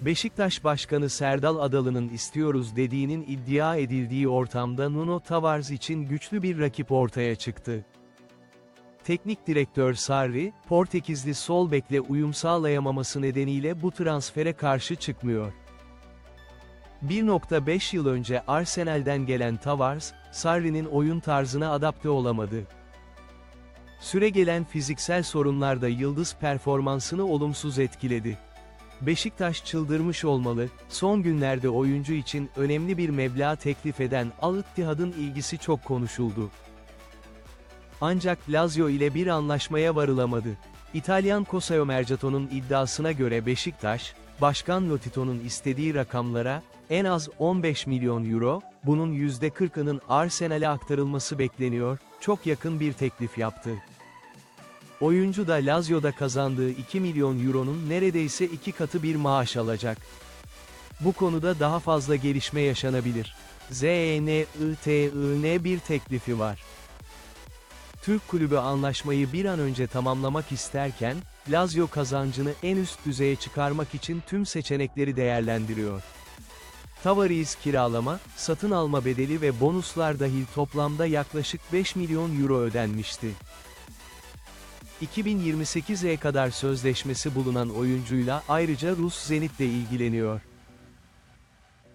Beşiktaş Başkanı Serdal Adalı'nın istiyoruz dediğinin iddia edildiği ortamda Nuno Tavares için güçlü bir rakip ortaya çıktı. Teknik direktör Sarri, Portekizli sol bekle uyum sağlayamaması nedeniyle bu transfere karşı çıkmıyor. 1.5 yıl önce Arsenal'den gelen Tavares, Sarri'nin oyun tarzına adapte olamadı. Süregelen fiziksel sorunlar da yıldız performansını olumsuz etkiledi. Beşiktaş çıldırmış olmalı, son günlerde oyuncu için önemli bir meblağ teklif eden Al Ittihad'ın ilgisi çok konuşuldu. Ancak Lazio ile bir anlaşmaya varılamadı. İtalyan Cosaio Mercato'nun iddiasına göre Beşiktaş, Başkan Lotito'nun istediği rakamlara, en az 15 milyon euro, bunun %40'ının Arsenal'e aktarılması bekleniyor, çok yakın bir teklif yaptı. Oyuncu da Lazio'da kazandığı 2 milyon euronun neredeyse iki katı bir maaş alacak. Bu konuda daha fazla gelişme yaşanabilir. E ZENITIN bir teklifi var. Türk kulübü anlaşmayı bir an önce tamamlamak isterken, Lazio kazancını en üst düzeye çıkarmak için tüm seçenekleri değerlendiriyor. Tavares kiralama, satın alma bedeli ve bonuslar dahil toplamda yaklaşık 5 milyon euro ödenmişti. 2028'e kadar sözleşmesi bulunan oyuncuyla ayrıca Rus Zenit de ilgileniyor.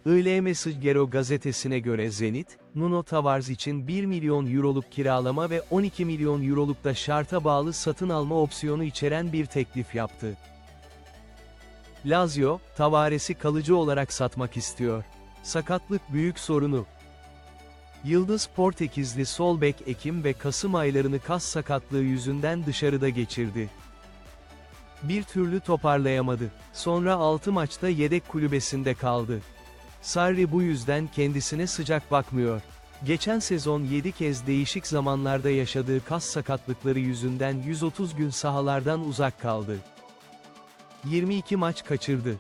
IL Gero gazetesine göre Zenit, Nuno Tavares için 1 milyon euroluk kiralama ve 12 milyon euroluk da şarta bağlı satın alma opsiyonu içeren bir teklif yaptı. Lazio, Tavares'i kalıcı olarak satmak istiyor. Sakatlık büyük sorunu. Yıldız Portekizli sol bek Ekim ve Kasım aylarını kas sakatlığı yüzünden dışarıda geçirdi. Bir türlü toparlayamadı. Sonra 6 maçta yedek kulübesinde kaldı. Sarri bu yüzden kendisine sıcak bakmıyor. Geçen sezon 7 kez değişik zamanlarda yaşadığı kas sakatlıkları yüzünden 130 gün sahalardan uzak kaldı. 22 maç kaçırdı.